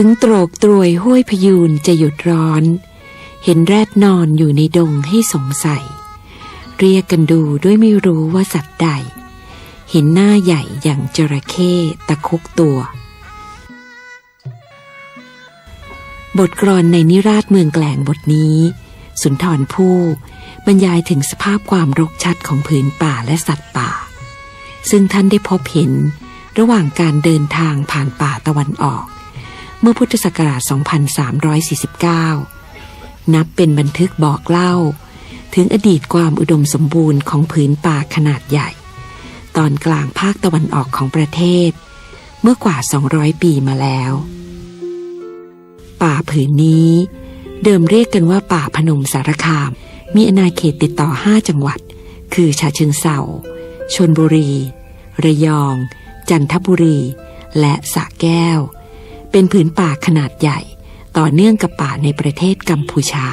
ถึงโตรกตรวยห้วยพยูนจะหยุดร้อน เห็นแรดนอนอยู่ในดงให้สงสัย เรียกกันดูด้วยไม่รู้ว่าสัตว์ใด เห็นหน้าใหญ่อย่างจระเข้ตะคุกตัว บทกรอนในนิราชเมืองแกลงบทนี้ สุนทรภู่บรรยายถึงสภาพความรกชัดของผืนป่าและสัตว์ป่า ซึ่งท่านได้พบเห็นระหว่างการเดินทางผ่านป่าตะวันออก มื่อพุทธศักราช 2349 นับเป็นบันทึกบอกเล่า ถึงอดีตความอุดมสมบูรณ์ของผืนป่าขนาดใหญ่ ตอนกลางภาคตะวันออกของประเทศ เมื่อกว่า 200 ปีมาแล้ว ป่าผืนนี้ เดิมเรียกกันว่าป่าพนมสารคาม มีอาณาเขตติดต่อ 5 จังหวัด คือฉะเชิงเซาชนบุรี ระยอง จันทบุรี และสระแก้ว เป็นผืนป่าขนาดใหญ่ ต่อเนื่องกับป่าในประเทศกัมพูชา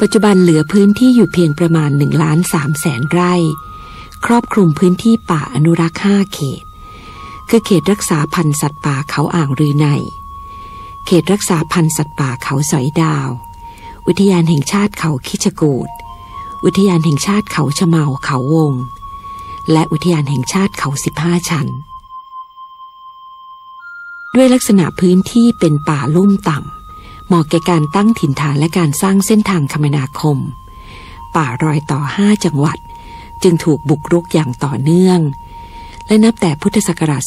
ปัจจุบันเหลือพื้นที่อยู่เพียงประมาณ1ล้าน3แสนไร่ ครอบคลุมพื้นที่ป่าอนุรักษ์5เขต คือเขตรักษาพันธุ์สัตว์ป่าเขาอ่างรือใน เขตรักษาพันธุ์สัตว์ป่าเขาสอยดาว อุทยานแห่งชาติเขาคิชกูดอุทยานแห่งชาติเขาชะเมาเขาวง และอุทยานแห่งชาติเขาสิบห้าชั้น ด้วยลักษณะพื้นที่เป็นป่าลุ่มต่ำเหมาะแก่การตั้งถิ่นฐานและการสร้างเส้นทางคมนาคม ป่ารอยต่อห้าจังหวัด จึงถูกบุกรุกอย่างต่อเนื่อง และนับแต่พุทธศักราช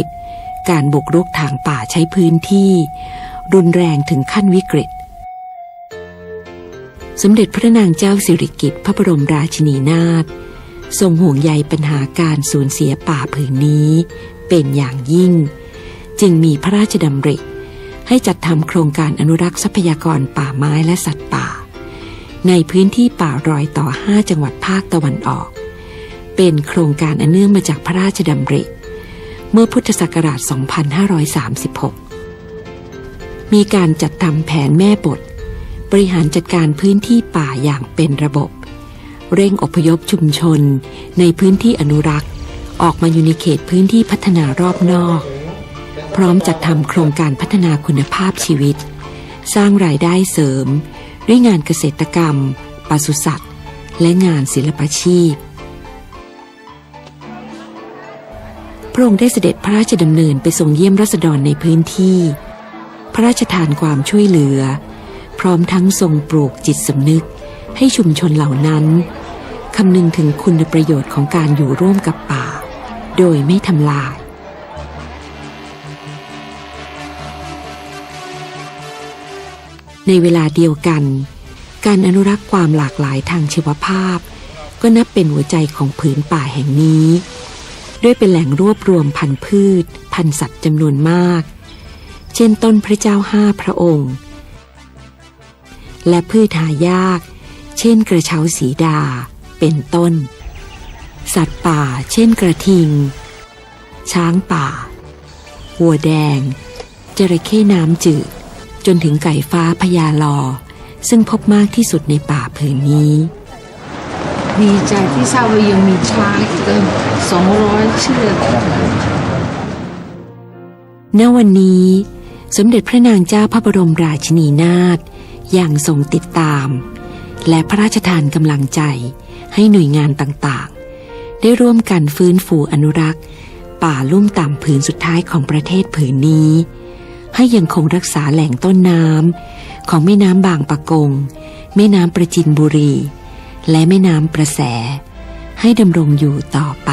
2530 การบุกรุกทางป่าใช้พื้นที่ รุนแรงถึงขั้นวิกฤต สมเด็จพระนางเจ้าสิริกิติ์พระบรมราชินีนาถทรงห่วงใยปัญหาการสูญเสียป่าผืนนี้ เป็นอย่างยิ่ง จึงมีพระราชดำริ ให้จัดทำโครงการอนุรักษ์ทรัพยากรป่าไม้และสัตว์ป่า ในพื้นที่ป่ารอยต่อ 5 จังหวัดภาคตะวันออก เป็นโครงการอันเนื่องมาจากพระราชดำริ เมื่อพุทธศักราช 2536 มีการจัดทำแผนแม่บท บริหารจัดการพื้นที่ป่าอย่างเป็นระบบ เร่งอพยพชุมชน ในพื้นที่อนุรักษ์ออกมาอยู่ในเขตพื้นที่พัฒนารอบนอก พร้อมจัดทำโครงการพัฒนาคุณภาพชีวิต สร้างรายได้เสริม ด้วยงานเกษตรกรรม ปศุสัตว์ และงานศิลปชีพ พระองค์ได้เสด็จพระราชดำเนินไปทรงเยี่ยมรัษฎรในพื้นที่ พระราชทานความช่วยเหลือ พร้อมทั้งทรงปลูกจิตสำนึกให้ชุมชนเหล่านั้นคำนึงถึงคุณประโยชน์ของการอยู่ร่วมกับป่า โดยไม่ทำลาย ในเวลาเดียวกัน การอนุรักษ์ความหลากหลายทางชีวภาพ ก็นับเป็นหัวใจของผืนป่าแห่งนี้ ด้วยเป็นแหล่งรวบรวมพันธุ์พืช พันธุ์สัตว์จำนวนมาก เช่นต้นพระเจ้าห้าพระองค์ และพืชหายาก เช่นกระเช้าสีดา เป็นต้น สัตว์ป่า เช่นกระทิง ช้างป่า วัวแดงจระเข้น้ำจืด จนถึงไก่ฟ้าพญาลอ ซึ่งพบมากที่สุดในป่าผืนนี้ ดีใจที่ทราบว่ายังมีช้างอีกตั้งสองร้อยเชือกณวันนี้ สมเด็จพระนางเจ้าพระบรมราชินีนาถยังทรงติดตาม และพระราชทานกำลังใจให้หน่วยงานต่างๆ ได้ร่วมกันฟื้นฟูอนุรักษ์ ป่าลุ่มต่ำผืนสุดท้ายของประเทศผืนนี้ ให้ยังคงรักษาแหล่งต้นน้ำของแม่น้ำบางปะกง แม่น้ำประจินบุรี และแม่น้ำประแส ให้ดำรงอยู่ต่อไป